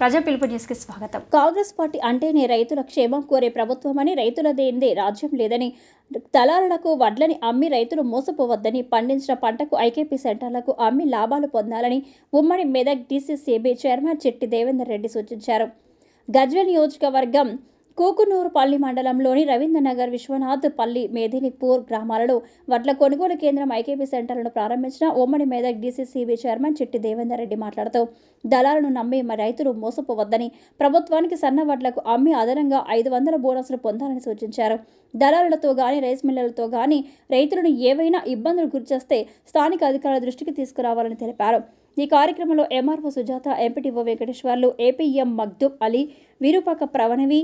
ప్రజా పిలుపు న్యూస్కి స్వాగతం. కాంగ్రెస్ పార్టీ అంటేనే రైతుల క్షేమం కోరే ప్రభుత్వమని రైతులదేందే రాజ్యం లేదని దళారులకు వడ్లని అమ్మి రైతులు మోసపోవద్దని పండించిన పంటకు ఐకేపీ సెంటర్లకు అమ్మి లాభాలు పొందాలని ఉమ్మడి మెదక్ డీసీసీబీ చైర్మన్ చెట్టి దేవేందర్ రెడ్డి సూచించారు. గజ్వెల్ నియోజకవర్గం కూకునూరుపల్లి మండలంలోని రవీంద్రనగర్ విశ్వనాథ్ పల్లి మేదినిపూర్ గ్రామాలలో వడ్ల కొనుగోలు కేంద్రం ఐకేపీ సెంటర్లను ప్రారంభించిన ఉమ్మడి మేదక్ డీసీసీబీ చైర్మన్ చిట్టి దేవేందర్ రెడ్డి మాట్లాడుతూ దళాలను నమ్మి రైతులు మోసపోవద్దని ప్రభుత్వానికి సన్న వడ్లకు అమ్మి అదనంగా ఐదు వందల బోనస్లు పొందాలని సూచించారు. దళారులతో గాని రైస్ మిల్లర్లతో గాని రైతులను ఏవైనా ఇబ్బందులు గురిచేస్తే స్థానిక అధికారుల దృష్టికి తీసుకురావాలని తెలిపారు. ఈ కార్యక్రమంలో MRO Sujatha MPTO Venkateswarlu APM Magdub Ali Virupaka ప్రవణవి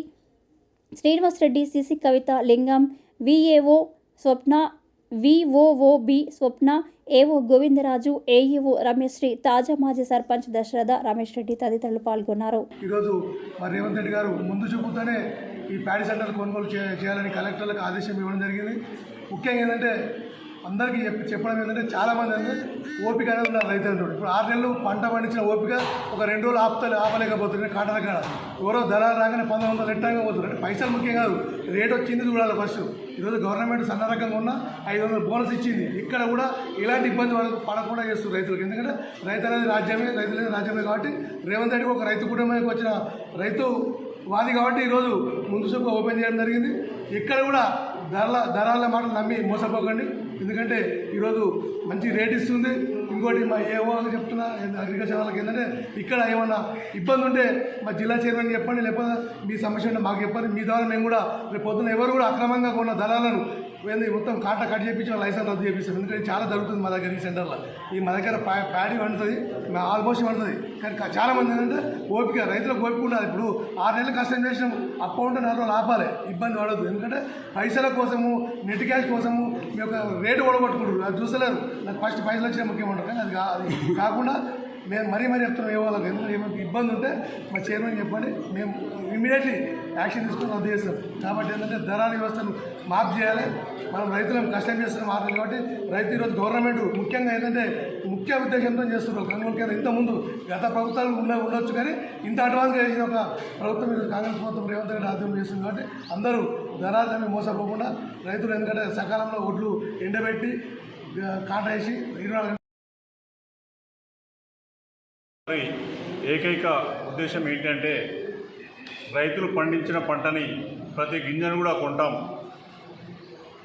Srinivasa Reddy CC Kavitha Lingam VAO Swapna విఓఓబి స్వప్న ఏఓ గోవిందరాజు ఏఈఓ రమేశ్రీ తాజా మాజీ సర్పంచ్ దశరథ రమేష్ రెడ్డి తదితరులు పాల్గొన్నారు. ఈరోజు మరి రేవంత్ రెడ్డి గారు ముందు చూపుతోనే ఈ ప్యాడీ సెంటర్లు కొనుగోలు చేయాలని కలెక్టర్లకు ఆదేశం ఇవ్వడం జరిగింది. ముఖ్యంగా ఏంటంటే అందరికీ చెప్పి చెప్పడం ఏంటంటే చాలామంది అంటే ఓపిక అనేది ఉన్నారు రైతు ఇప్పుడు ఆరు నెలలు పంట పండించిన ఓపిక ఒక రెండు రోజులు ఆపుతలే ఆపలేకపోతుంది కాటల కాడ ఎవరో ధర రాగానే పంతొమ్మిది వందలు ఎట్టంగా పోతున్నారు అంటే పైసలు ముఖ్యం కాదు. రేట్ వచ్చింది చూడాలి ఫస్ట్ ఈరోజు గవర్నమెంట్ సన్న రకంగా ఉన్న ఐదు వందలు బోనస్ ఇచ్చింది. ఇక్కడ కూడా ఇలాంటి ఇబ్బంది వాళ్ళకు పడకుండా చేస్తుంది రైతులకు. ఎందుకంటే రైతు అనేది రాజ్యమే రైతు అనేది రాజ్యమే కాబట్టి రేవంత్ రెడ్డి ఒక రైతు కుటుంబానికి వచ్చిన రైతు వాది కాబట్టి ఈరోజు ముందు చూపు ఓపెన్ చేయడం జరిగింది. ఇక్కడ కూడా ధరల ధరల మాటలు నమ్మి మోసపోకండి. ఎందుకంటే ఈరోజు మంచి రేట్ ఇస్తుంది. ఇంకోటి మా ఏ వాళ్ళకి చెప్తున్నా అగ్రికల్చర్ వాళ్ళకి ఏంటంటే ఇక్కడ ఏమన్నా ఇబ్బంది ఉంటే మా జిల్లా చైర్మన్ చెప్పండి లేకపోతే మీ సమస్య ఉంటే మాకు చెప్పండి. మీ ద్వారా మేము కూడా రేపు పొద్దున్న ఎవరు కూడా అక్రమంగా కొన్న దళాలను ఏంది మొత్తం కాట కట్ చేయించి లైసెన్స్ రద్దు చేపిస్తాం ఎందుకంటే చాలా జరుగుతుంది మా దగ్గర ఈ సెంటర్లో. ఈ మా దగ్గర ప్యాడీ వండుతుంది ఆల్మోస్ట్ వండుతుంది. కానీ చాలామంది చాలా మంది ఏంటంటే ఓపిక రైతులకు ఓపిక ఉండాలి. ఇప్పుడు ఆరు నెలలు కష్టం చేసినాం అప్ప ఉంటే నాలుగు లాభాలే ఇబ్బంది పడదు ఎందుకంటే పైసల కోసము నెట్ క్యాష్ కోసము మీ యొక్క రేటు ఓడగొట్టుకుంటారు అది చూసలేరు నాకు ఫస్ట్ పైసలు వచ్చినా ముఖ్యం ఉండదు కానీ అది కాకుండా మేము మరీ మరీ చెప్తున్నాం ఏ వాళ్ళకి ఎందుకంటే ఏమైనా ఇబ్బంది ఉంటే మా చైర్మన్ చెప్పండి. మేము ఇమీడియట్లీ యాక్షన్ తీసుకుని రద్దు చేస్తాం. కాబట్టి ఏంటంటే ధరాల వ్యవస్థను మాఫ్ చేయాలి. మనం రైతులను కష్టం చేస్తున్న మాటలు కాబట్టి రైతు ఈరోజు గవర్నమెంట్ ముఖ్యంగా ఏంటంటే ముఖ్య ఉద్దేశంతో చేస్తున్నారు. కనుగోలు కేంద్రం ఇంతకుముందు గత ప్రభుత్వాలు ఉండ ఉండొచ్చు కానీ ఇంత అడ్వాన్స్గా చేసిన ఒక ప్రభుత్వం ఈరోజు కాంగ్రెస్ ప్రభుత్వం రేవంత్ రెడ్డి ఆధ్వర్యం చేస్తుంది కాబట్టి అందరూ ధరాలని మోసపోకుండా రైతులు ఎందుకంటే సకాలంలో ఒడ్లు ఎండబెట్టి కాట వేసి ఇరవై మరి ఏకైక ఉద్దేశం ఏంటంటే రైతులు పండించిన పంటని ప్రతి గింజను కూడా కొంటాం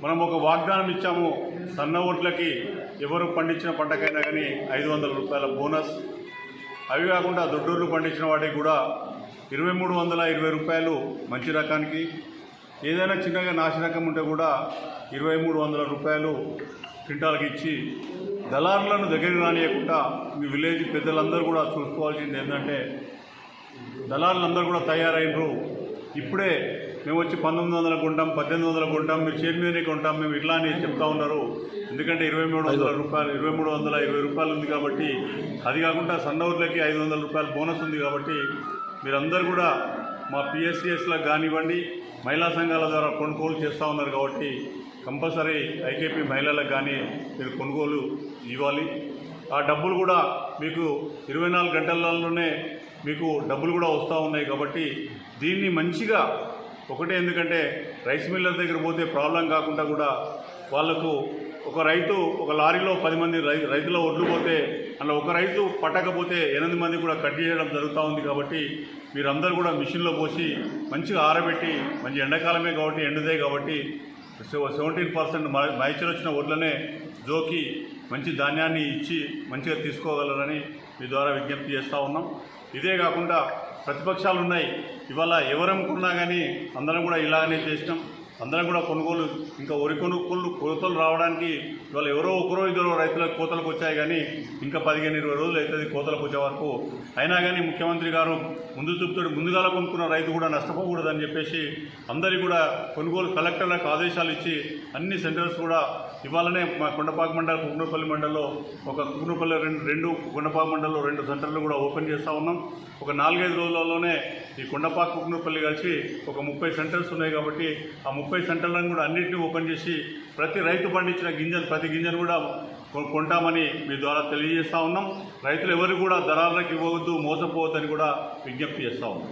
మనం ఒక వాగ్దానం ఇచ్చాము సన్న ఓట్లకి ఎవరు పండించిన పంటకైనా కానీ ఐదు వందల రూపాయల బోనస్. అవి కాకుండా దొడ్డూర్లు పండించిన వాటికి కూడా ఇరవై మూడు వందల ఇరవై రూపాయలు మంచి రకానికి. ఏదైనా చిన్నగా నాసి రకం ఉంటే కూడా ఇరవై మూడు వందల రూపాయలు క్వింటాల్కి ఇచ్చి దళారులను దగ్గరికి రానియకుండా మీ విలేజ్ పెద్దలందరూ కూడా చూసుకోవాల్సింది ఏంటంటే దళారులందరూ కూడా తయారైనరు. ఇప్పుడే మేము వచ్చి పంతొమ్మిది వందల కొంటాం పద్దెనిమిది వందల కొంటాం మీరు చైర్మన్ కొంటాం మేము ఇట్లా అని చెప్తా ఉన్నారు. ఎందుకంటే ఇరవై మూడు వందల రూపాయలు ఇరవై మూడు వందల ఇరవై రూపాయలు ఉంది కాబట్టి అది కాకుండా సన్నవుర్లకి ఐదు వందల రూపాయలు బోనస్ ఉంది కాబట్టి మీరందరూ కూడా మా పిఎస్సిఎస్లకు కానివ్వండి మహిళా సంఘాల ద్వారా కొనుగోలు చేస్తూ ఉన్నారు కాబట్టి కంపల్సరీ ఐకేపీ మహిళలకు కానీ మీరు కొనుగోలు ఇవ్వాలి. ఆ డబ్బులు కూడా మీకు ఇరవై నాలుగు గంటలలోనే మీకు డబ్బులు కూడా వస్తూ ఉన్నాయి కాబట్టి దీన్ని మంచిగా ఒకటే ఎందుకంటే రైస్ మిల్లర్ దగ్గర పోతే ప్రాబ్లం కాకుండా కూడా వాళ్ళకు ఒక రైతు ఒక లారీలో పది మంది రై రైతుల ఒడ్లు పోతే అలా ఒక రైతు పట్టకపోతే ఎనిమిది మంది కూడా కట్ చేయడం జరుగుతూ ఉంది కాబట్టి మీరందరూ కూడా మిషన్లో పోసి మంచిగా ఆరబెట్టి మంచి ఎండాకాలమే కాబట్టి ఎండుదే కాబట్టి సెవెంటీన్ పర్సెంట్ మైచర్ వచ్చిన వడ్లనే జోకి మంచి ధాన్యాన్ని ఇచ్చి మంచిగా తీసుకోగలరని మీ ద్వారా విజ్ఞప్తి చేస్తూ ఉన్నాం. ఇదే కాకుండా ప్రతిపక్షాలు ఉన్నాయి ఇవాళ ఎవరనుకున్నా కానీ అందరం కూడా ఇలాగనే చేసినాం. అందరం కూడా కొనుగోలు ఇంకా వరి కొనుగోలు కోతలు రావడానికి ఇవాళ ఎవరో ఒకరో ఇద్దరు రైతులకు కోతలకు వచ్చాయి కానీ ఇంకా పదిహేను ఇరవై రోజులు అవుతుంది కోతలకు వచ్చే వరకు. అయినా కానీ ముఖ్యమంత్రి గారు ముందు చూపుతూ ముందుగా కొనుక్కున్న రైతు కూడా నష్టపోకూడదని చెప్పేసి అందరికీ కూడా కొనుగోలు కలెక్టర్లకు ఆదేశాలు ఇచ్చి అన్ని సెంటర్స్ కూడా ఇవాళనే మా కొండపాక మండలం కుకునపల్లి మండలంలో ఒక కుకునపల్లి రెండు రెండు కొండపాక మండలంలో రెండు సెంటర్లు కూడా ఓపెన్ చేస్తూ ఉన్నాం. ఒక నాలుగైదు రోజులలోనే ఈ కొండపాక కుకునపల్లి కలిసి ఒక ముప్పై సెంటర్స్ ఉన్నాయి కాబట్టి ఆ ముప్పై సెంటర్లను కూడా అన్నింటినీ ఓపెన్ చేసి ప్రతి రైతు పండించిన గింజను ప్రతి గింజను కూడా కొంటామని మీ ద్వారా తెలియజేస్తా ఉన్నాం. రైతులు ఎవరు కూడా దళాలకు ఇవ్వవద్దు మోసపోవద్దని కూడా విజ్ఞప్తి చేస్తా ఉన్నాం.